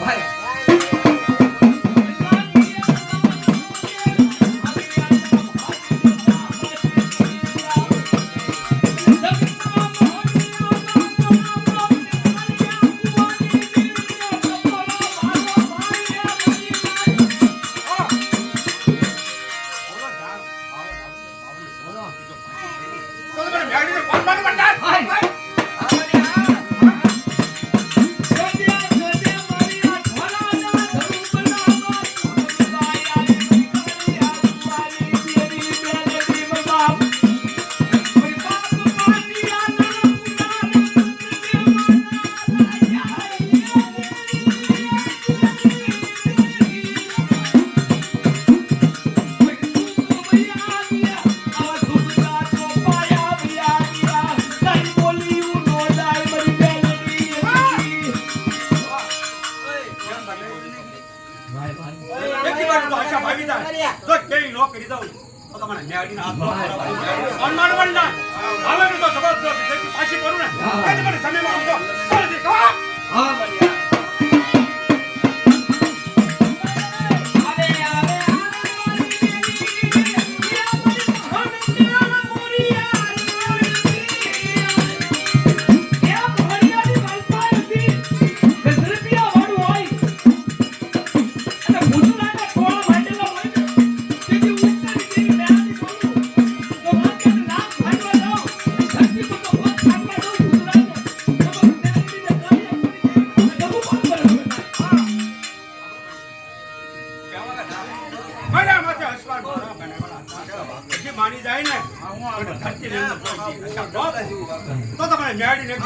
ભાઈ તો તો મને મેળવીને હાથ નો કરાવો. કોણ હવે તો જબરદસ્ત જેથી પાછી કરું ને, સમયમાં આમ પછી માની જાય ને, તો તમારે મેળવીને એક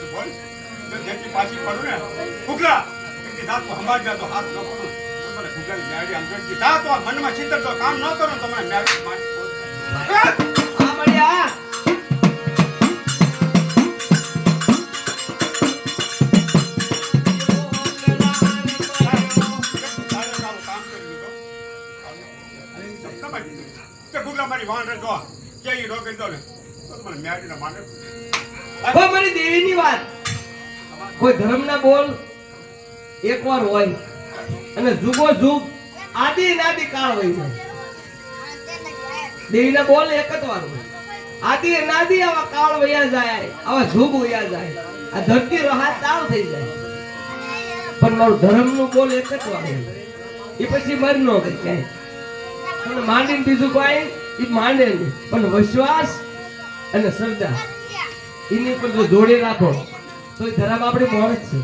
છે, બોલ. જો જેથી પાછી પડું ને, દી રાત તું તો હાથ ન પડું. મને ફૂગલાની મેળવી આમ જોઈ દીધી. તો આ મનમાં ચિંતન તો કામ ન કરો ને તો મને મેળવી માંડી આ મળ્યા. સમજાઈ તે રોકી દો ને, મને આવા કાળ વયા જાય આવા જુગ જાય. આ ધરતી રહા તાળ થઈ જાય. પણ મારું ધર્મનું બોલ એક જ વાર હોય. એ પછી મર ન કરી ક્યાંય. પણ માંડીને બીજું કોઈ એ માંડે પણ વિશ્વાસ અને શ્રદ્ધા, એની ઉપર જો જોડી રાખો, તો એ ધરામ આપણી મોર જ છે.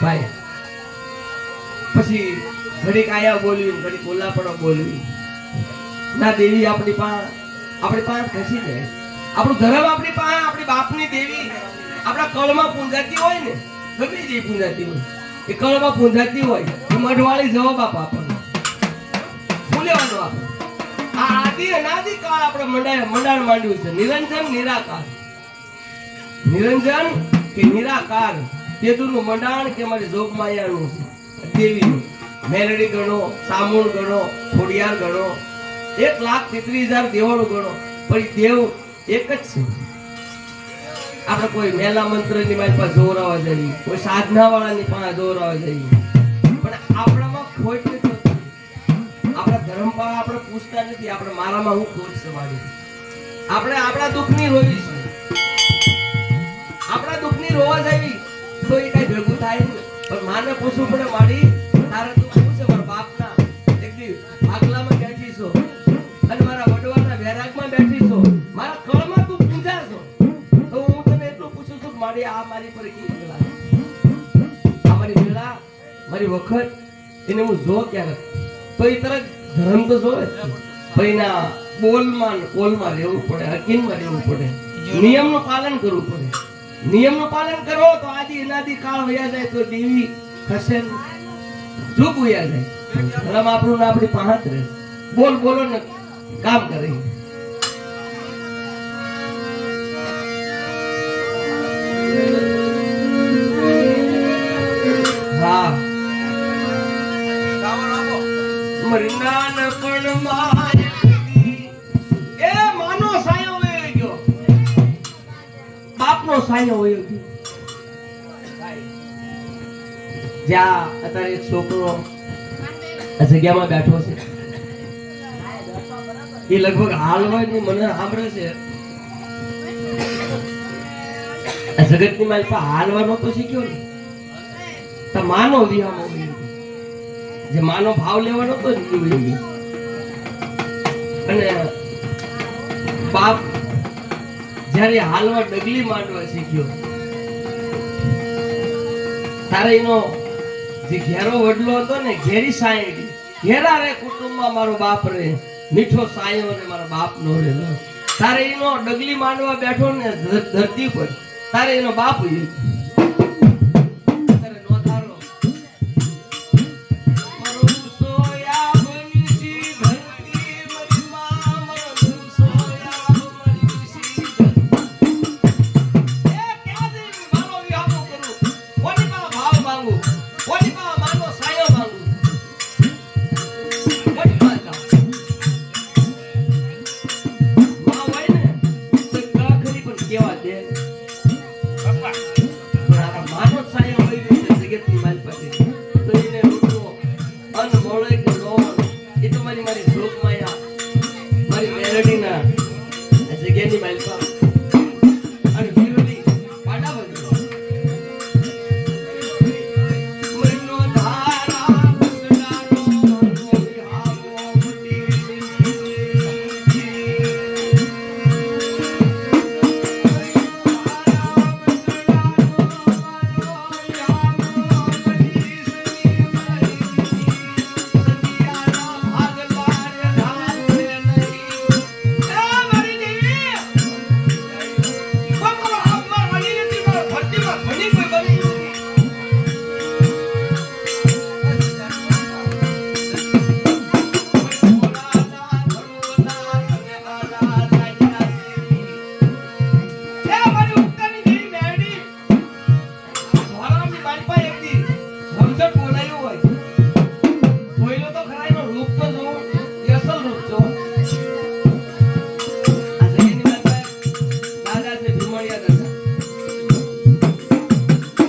ભાઈ, પછી ઘડીક આયા બોલવી, ઘડીક ઓલાપણો બોલવી. ના, દેવી આપણી પાસે આપણી પાસે ખસી જાય. આપણું ધર્મ આપણી પાસે, આપણી બાપની દેવી, આપણા કળમાં પૂંજાતી હોય ને, ગમે તે પૂંજાતી હોય. એ કળમાં પૂંજાતી હોય મઢવાળી જવાબ આપો આપણને. આપણે એક લાખ તેત્રીસ હજાર દેવોનું ગણો. પણ દેવ એક જ છે. આપણે કોઈ મેલા મંત્રની મારી પાસે જોરાવા જઈએ. કોઈ સાધના વાળાની પાસે જોરાવા જઈએ. પણ આપણામાં ખોટ નથી ધર્મ પાસે આપણે પૂછતા નથી, આપણે મારામાં હું ખોટ છે આપણે આપણા દુઃખની રોવી છે. આપણા દુઃખની રોવા જઈ તો એ કઈ ભેગું થાય નહીં. પણ માને પૂછવું પડે મારી તારે તું શું છે, મારા બાપના? એક દી ભાગલામાં બેઠી છો. અને મારા વડવાના વેરાગમાં બેઠી છો. મારા કળમાં તું પૂજા છો. તો હું તને એટલું પૂછું છું કે મારી આ મારી પર કી પગલા આ મારી વેળા મારી વખત, એને હું જો ક્યારેક તો એ તરત ધર્મ તો જોવે છે. બોલમાં કોલમાં રહેવું પડે હકીમમાં રહેવું પડે. નિયમનું પાલન કરવું પડે. નિયમનું પાલન કરો તો આદિ અનાદિ કાળ વયા જાય તો દેવી ખસે. ચૂપ વયા જાય. ધર્મ આપણું ને આપણી પાહત રહે. બોલ બોલો ને કામ કરે. એ માનો સાયો વયો મને સાંભળે છે. જગતની પાસે હાલવાનો તો શીખ્યો ને. તો માનો વિહામો. જે માનો ભાવ લેવાનો તો. અને બાપ જ્યારે હાલમાં ડગલી માંડવા શીખ્યો, તારે એનો જે ઘેરો વડલો હતો ને, ઘેરી સાયડી ઘેરા રે કુટુંબમાં મારો બાપ રે મીઠો સાયો ને મારા બાપ નો રે તારે એનો ડગલી માંડવા બેઠો ને ધરતી પર, તારે એનો બાપ પણ